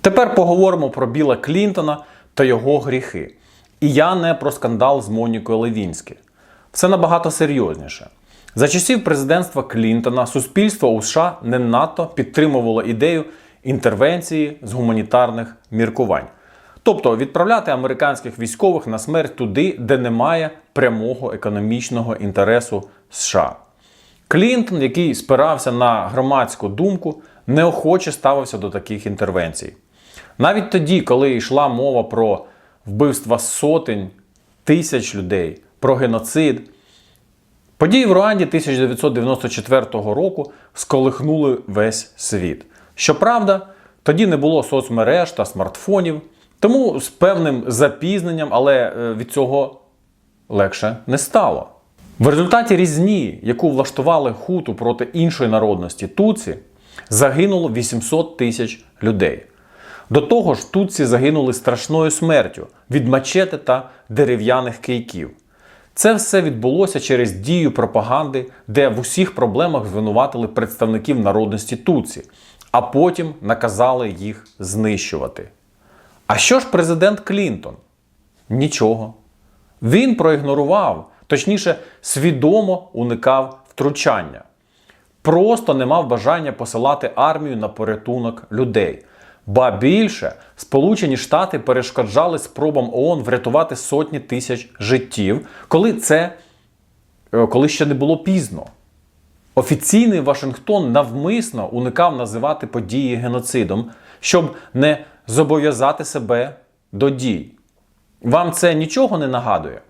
Тепер поговоримо про Біла Клінтона та його гріхи. І я не про скандал з Монікою Левінські. Все набагато серйозніше. За часів президентства Клінтона суспільство у США не надто підтримувало ідею інтервенції з гуманітарних міркувань. Тобто відправляти американських військових на смерть туди, де немає прямого економічного інтересу США. Клінтон, який спирався на громадську думку, неохоче ставився до таких інтервенцій. Навіть тоді, коли йшла мова про вбивства сотень тисяч людей, про геноцид, події в Руанді 1994 року сколихнули весь світ. Щоправда, тоді не було соцмереж та смартфонів, тому з певним запізненням, але е, від цього легше не стало. В результаті різні, яку влаштували хуту проти іншої народності Туці, загинуло 800 тисяч людей. До того ж, Туці загинули страшною смертю від мачети та дерев'яних кийків. Це все відбулося через дію пропаганди, де в усіх проблемах звинуватили представників народності Туці, а потім наказали їх знищувати. А що ж президент Клінтон? Нічого. Він проігнорував, точніше, свідомо уникав втручання. Просто не мав бажання посилати армію на порятунок людей. Ба більше, Сполучені Штати перешкоджали спробам ООН врятувати сотні тисяч життів, коли це е, коли ще не було пізно. Офіційний Вашингтон навмисно уникав називати події геноцидом, щоб не зобов'язати себе до дій. Вам це нічого не нагадує?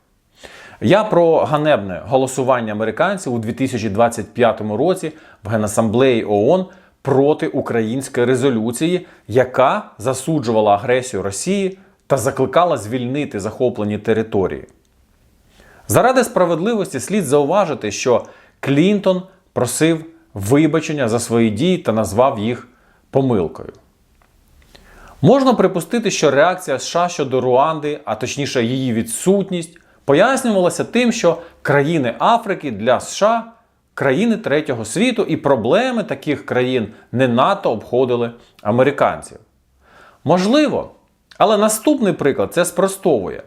Я про ганебне голосування американців у 2025 році в Генасамблеї ООН проти української резолюції, яка засуджувала агресію Росії та закликала звільнити захоплені території. Заради справедливості слід зауважити, що Клінтон просив вибачення за свої дії та назвав їх помилкою. Можна припустити, що реакція США щодо Руанди, а точніше її відсутність, пояснювалася тим, що країни Африки для США країни третього світу, і проблеми таких країн не надто обходили американців. Можливо, але наступний приклад це спростовує.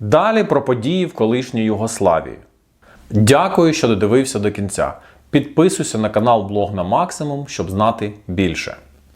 Далі про події в колишній Югославії. Дякую, що додивився до кінця. Підписуйся на канал Блог на максимум, щоб знати більше.